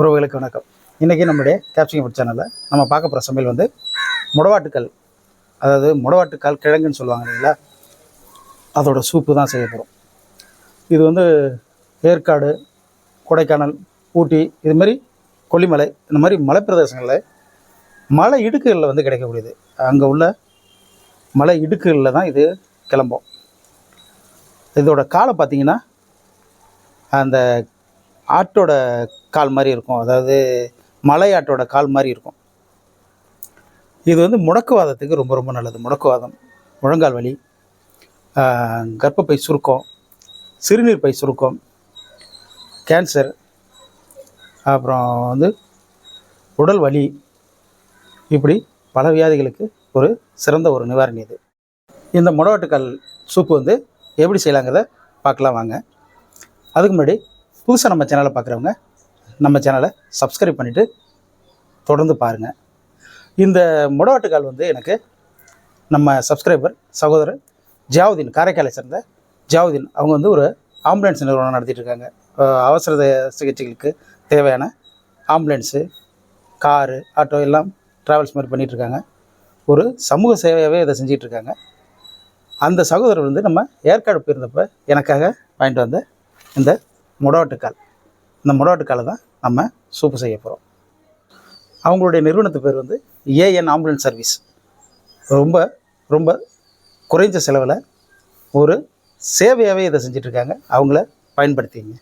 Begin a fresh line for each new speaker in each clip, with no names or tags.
உறவுகளுக்கு வணக்கம். இன்றைக்கி நம்முடைய கேப்சிங் ஃபுட் சேனலில் நம்ம பார்க்க போகிற சமையல் வந்து முடவாட்டுக்கல். அதாவது முடவாட்டுக்கால் கிழங்குன்னு சொல்லுவாங்க இல்லைங்களா? அதோட சூப்பு தான் செய்ய போகிறோம் இது வந்து ஏற்காடு கொடைக்கானல் ஊட்டி இது மாதிரி கொல்லிமலை இந்த மாதிரி மலைப்பிரதேசங்களில் மலை இடுக்குகளில் வந்து கிடைக்கக்கூடியது. அங்கே உள்ள மலை இடுக்குகளில் தான் இது கிளம்பும். இதோட காலை பார்த்தீங்கன்னா அந்த ஆட்டோட கால் மாதிரி இருக்கும். அதாவது மலை ஆட்டோட கால் மாதிரி இருக்கும். இது வந்து முடக்குவாதத்துக்கு ரொம்ப ரொம்ப நல்லது. முடக்குவாதம். முழங்கால் வலி கர்ப்பப்பை சுருக்கம் சிறுநீர் பை சுருக்கம் கேன்சர் அப்புறம் வந்து உடல் வலி இப்படி பல வியாதிகளுக்கு ஒரு சிறந்த ஒரு நிவாரணி இது. இந்த முடவாட்டுக்கால் சூப்பு வந்து எப்படி செய்யலாங்கிறத பார்க்கலாம் வாங்க. அதுக்கு முன்னாடி புதுசாக நம்ம சேனலை பார்க்குறவங்க நம்ம சேனலை சப்ஸ்கிரைப் பண்ணிவிட்டு தொடர்ந்து பாருங்கள் இந்த முடவாட்டுக்கால் வந்து எனக்கு நம்ம சப்ஸ்கிரைபர் சகோதரர் ஜாவுதீன் காரைக்காலை சேர்ந்த ஜாவுதீன். அவங்க வந்து ஒரு ஆம்புலன்ஸ் நிறுவனம் நடத்திட்டு இருக்காங்க. அவசர சிகிச்சைகளுக்கு தேவையான ஆம்புலன்ஸு காரு ஆட்டோ எல்லாம் ட்ராவல்ஸ் மாதிரி பண்ணிகிட்ருக்காங்க இருக்காங்க. ஒரு சமூக சேவையாகவே இதை செஞ்சிகிட்ருக்காங்க அந்த சகோதரர் வந்து நம்ம ஏற்காடு போயிருந்தப்ப எனக்காக வாங்கிட்டு வந்த இந்த முடவாட்டுக்கால் இந்த முடவாட்டுக்காலை தான் நம்ம சூப்பு செய்ய போகிறோம் அவங்களுடைய நிறுவனத்து பேர் வந்து ஏஎன் ஆம்புலன்ஸ் சர்வீஸ். ரொம்ப ரொம்ப குறைஞ்ச செலவில் ஒரு சேவையாகவே இதை செஞ்சிட்ருக்காங்க. அவங்கள பயன்படுத்திங்க.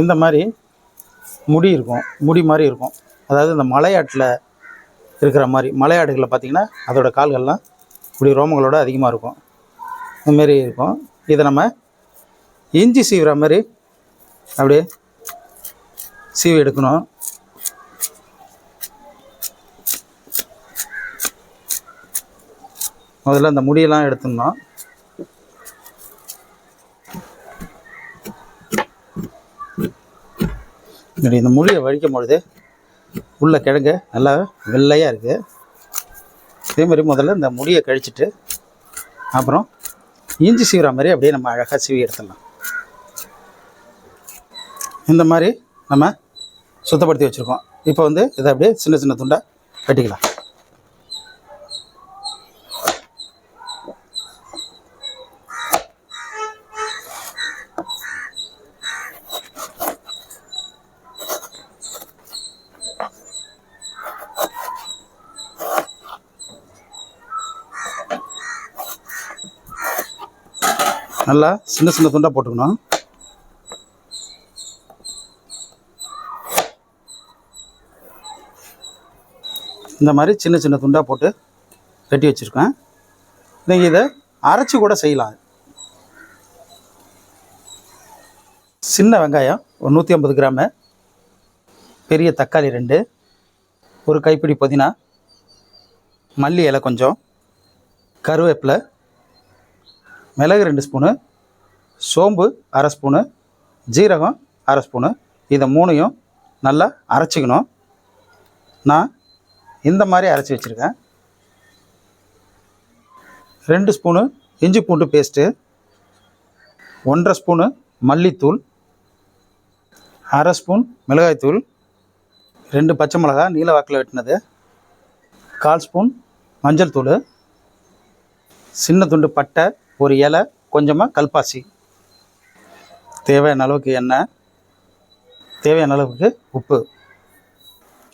இந்த மாதிரி முடி இருக்கும் முடி மாதிரி இருக்கும். அதாவது இந்த மலையாட்டில் இருக்கிற மாதிரி மலையாடுகளில் பார்த்திங்கன்னா அதோட கால்கள்லாம் இப்படி ரோமங்களோட அதிகமாக இருக்கும். இந்தமாரி இருக்கும். இதை நம்ம இஞ்சி சீவுற மாதிரி அப்படியே சீவி எடுக்கணும். முதல்ல அந்த முடியெல்லாம் எடுத்துடணும். இப்படி இந்த முடியை வழிக்கும் பொழுது உள்ள கிழங்கு நல்லா வெள்ளையாக இருக்குது இதே மாதிரி முதல்ல இந்த முடியை கழிச்சிட்டு அப்புறம் இஞ்சி சீவுற மாதிரி அப்படியே நம்ம அழகாக சீவி எடுத்துடலாம். இந்த மாதிரி நம்ம சுத்தப்படுத்தி வச்சுருக்கோம். இப்போ வந்து இதை அப்படியே சின்ன சின்ன துண்டாக வெட்டிக்கலாம். நல்லா சின்ன சின்ன துண்டாக போட்டுக்கணும். இந்த மாதிரி சின்ன சின்ன துண்டாக போட்டு கட்டி வச்சுருக்கேன். நீங்கள் இதை அரைச்சி கூட செய்யலாம். சின்ன வெங்காயம் ஒரு நூற்றி ஐம்பது கிராமு பெரிய தக்காளி ரெண்டு ஒரு கைப்பிடி புதினா மல்லி இலை கொஞ்சம் கருவேப்பிலை மிளகு ரெண்டு ஸ்பூனு சோம்பு அரை ஸ்பூனு ஜீரகம் அரை ஸ்பூனு இதை மூணையும் நல்லா அரைச்சிக்கணும். நான் இந்த மாதிரி அரைச்சி வச்சுருக்கேன். ரெண்டு ஸ்பூனு இஞ்சி பூண்டு பேஸ்ட்டு ஒன்றரை ஸ்பூனு மல்லித்தூள் அரை ஸ்பூன் மிளகாய்த்தூள் ரெண்டு பச்சை மிளகா நீல வாக்கில் வெட்டினது கால் ஸ்பூன் மஞ்சள் தூள் சின்ன துண்டு பட்டை ஒரு இலை கொஞ்சமாக கல்பாசி. தேவையான அளவுக்கு எண்ணெய் தேவையான அளவுக்கு உப்பு.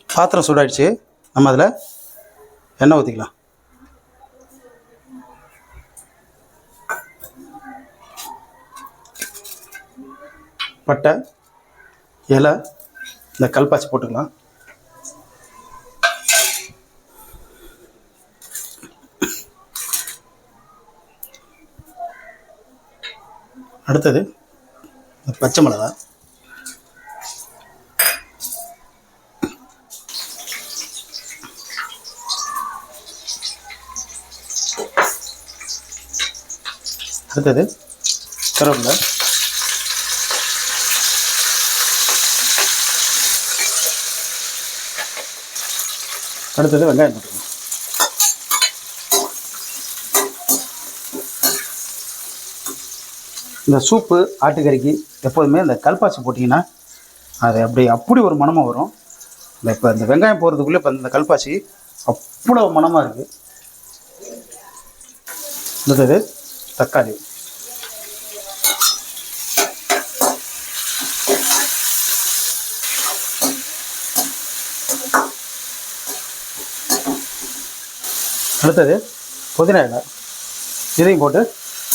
பாத்திரம் சூடாயிடுச்சு. நம்ம அதில் எண்ணெய் ஊற்றிக்கலாம் பட்டை இலை இந்த கல்பாச்சி போட்டுக்கலாம். அடுத்தது இந்த பச்சை மிளகா அடுத்தது கருவேப்பிலை. அடுத்தது வெங்காயம் போட்டுக்கணும். இந்த சூப்பு ஆட்டுக்கறிக்கு எப்போதுமே இந்த கல்பாசி போட்டிங்கன்னா அது அப்படி அப்படி ஒரு மணமாக வரும். இந்த இப்போ இந்த வெங்காயம் போகிறதுக்குள்ளே இப்போ இந்த கல்பாசி அவ்வளோ மணமாக இருக்குது அடுத்தது தக்காளி. அடுத்தது புதினா இலை. இதையும் போட்டு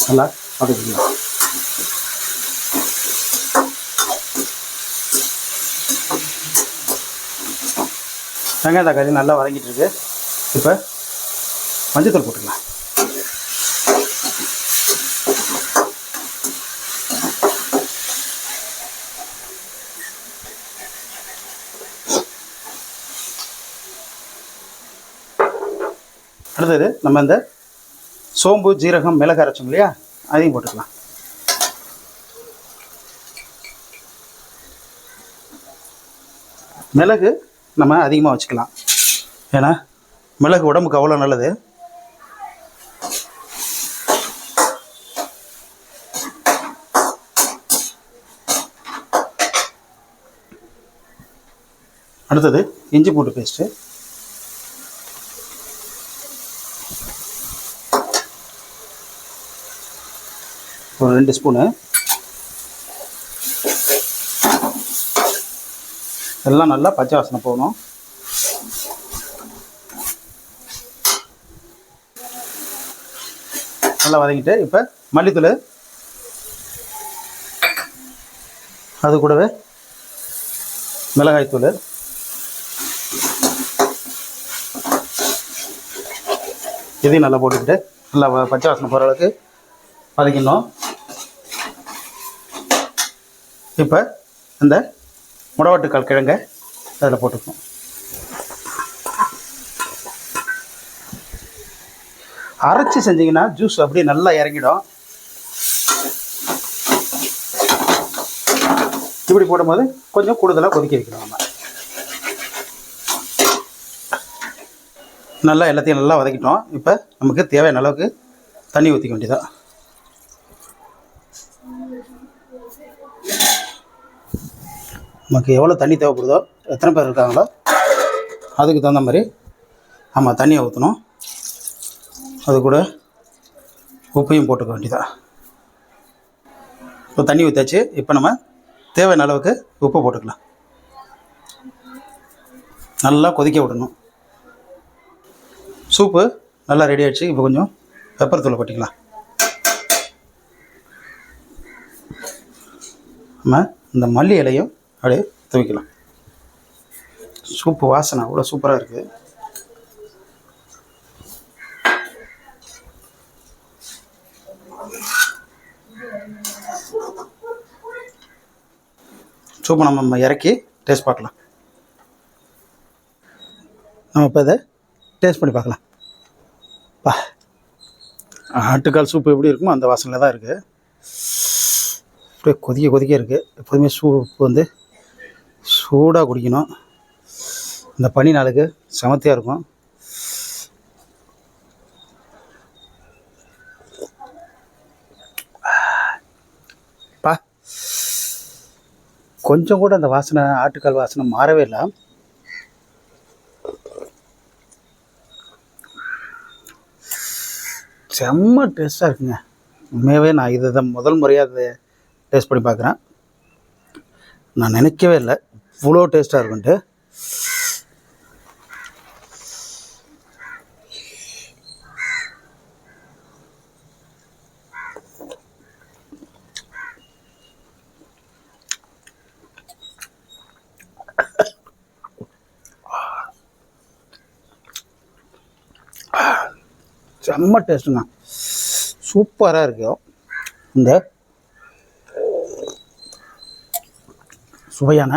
நல்லா வதக்கிக்கலாம் வெங்காய தக்காளி நல்லா வதங்கிட்டு இருக்கு. இப்போ மஞ்சத்தூள் போட்டுக்கலாம். அடுத்தது நம்ம இந்த சோம்பு ஜீரகம் மிளகு அரைச்சோம் இல்லையா? அதையும் போட்டுக்கலாம். மிளகு நம்ம அதிகமாக வச்சுக்கலாம். ஏன்னா மிளகு உடம்புக்கு அவ்வளோ நல்லது. அடுத்தது இஞ்சி பூண்டு பேஸ்ட்டு. ஒரு ரெண்டு ஸ்பூனு. எல்லாம் நல்லா பச்சை வாசனை போகணும். நல்லா வதங்கிட்டு இப்போ மல்லித்தூள். அது கூடவே மிளகாய்த்தூள். இதையும் நல்லா போட்டுக்கிட்டு நல்லா பச்சை வாசனை போகிற அளவுக்கு வதக்கிடணும். இப்போ இந்த முடவட்டுக்கால் கிழங்க அதில் போட்டுக்கணும். அரைச்சி செஞ்சீங்கன்னா ஜூஸ் அப்படியே நல்லா இறங்கிடும். இப்படி போடும்போது கொஞ்சம் கூடுதலாக கொதிக்க வைக்கணும் நம்ம. நல்லா எல்லாத்தையும் நல்லா வதக்கிட்டோம். இப்போ நமக்கு தேவையான அளவுக்கு தண்ணி ஊற்றிக்க வேண்டியதான் நமக்கு எவ்வளோ தண்ணி தேவைப்படுதோ எத்தனை பேர் இருக்காங்களோ அதுக்கு தகுந்த மாதிரி ஆமாம் தண்ணியை ஊற்றணும் அது கூட உப்பையும் போட்டுக்க வேண்டியதான் இப்போ தண்ணி ஊற்றாச்சு இப்போ நம்ம தேவையான அளவுக்கு உப்பு போட்டுக்கலாம். நல்லா கொதிக்க விடணும். சூப்பு நல்லா ரெடி ஆகிடுச்சு இப்போ கொஞ்சம் பெப்பர் தூள் கொட்டிக்கலாம். நம்ம இந்த மல்லி இலையும் அப்படியே துவைக்கலாம் சூப்பு வாசனை அவ்வளோ சூப்பராக இருக்குது சூப்பை நம்ம இறக்கி டேஸ்ட் பார்க்கலாம். நம்ம இப்போ இதை டேஸ்ட் பண்ணி பார்க்கலாம். பா. ஆட்டுக்கால் சூப்பு எப்படி இருக்குமோ அந்த வாசனையில் தான் இருக்குது அப்படியே கொதிக்க கொதிக்க இருக்குது எப்போதுமே சூப்பு வந்து சூடாக குடிக்கணும். இந்த பனி நாளுக்கு செமத்தியாக இருக்கும். பா. கொஞ்சம் கூட அந்த வாசனை ஆட்டுக்கால் வாசனை மாறவே இல்லை. செம்ம டேஸ்ட்டாக இருக்குங்க. உண்மையாகவே நான் இதை தான் முதல் முறையாக அதை டேஸ்ட் பண்ணி பார்க்குறேன். நான் நினைக்கவே இல்லை. இவ்வளோ டேஸ்ட்டாக இருக்குன்ட்டு. செம்ம டேஸ்ட்டுங்க. சூப்பராக இருக்கும் இந்த சுவையான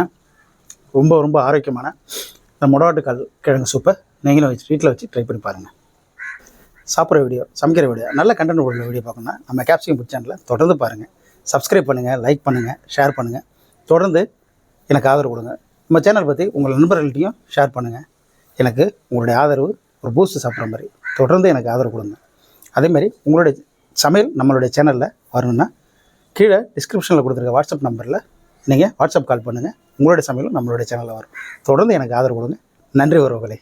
ரொம்ப ரொம்ப ஆரோக்கியமான இந்த முடவாட்டுக்கால் கிழங்கு சூப்பை நீங்களும் வச்சு வீட்டில் வச்சு ட்ரை பண்ணி பாருங்கள் சாப்பிட்ற வீடியோ சமைக்கிற வீடியோ நல்ல கண்டென்ட் உள்ள வீடியோ பார்க்கணும்னா நம்ம கேப்சிகம் புட் சேனலில் தொடர்ந்து பாருங்கள் சப்ஸ்கிரைப் பண்ணுங்கள் லைக் பண்ணுங்கள் ஷேர் பண்ணுங்கள் தொடர்ந்து எனக்கு ஆதரவு கொடுங்க. நம்ம சேனல் பற்றி உங்கள் நண்பர்கள்ட்டையும் ஷேர் பண்ணுங்கள் எனக்கு உங்களுடைய ஆதரவு ஒரு பூஸ்ட் சாப்பிட்ற மாதிரி தொடர்ந்து எனக்கு ஆதரவு கொடுங்க. அதேமாதிரி உங்களுடைய சமையல் நம்மளுடைய சேனலில் வரணும்னா கீழே டிஸ்கிரிப்ஷனில் கொடுத்துருக்க வாட்ஸ்அப் நம்பரில் நீங்கள் வாட்ஸ்அப் கால் பண்ணுங்கள் உங்களுடைய சமையலும் நம்மளுடைய சேனலில் வரும். தொடர்ந்து எனக்கு ஆதரவு கொடுங்க. நன்றி உறவுகளை.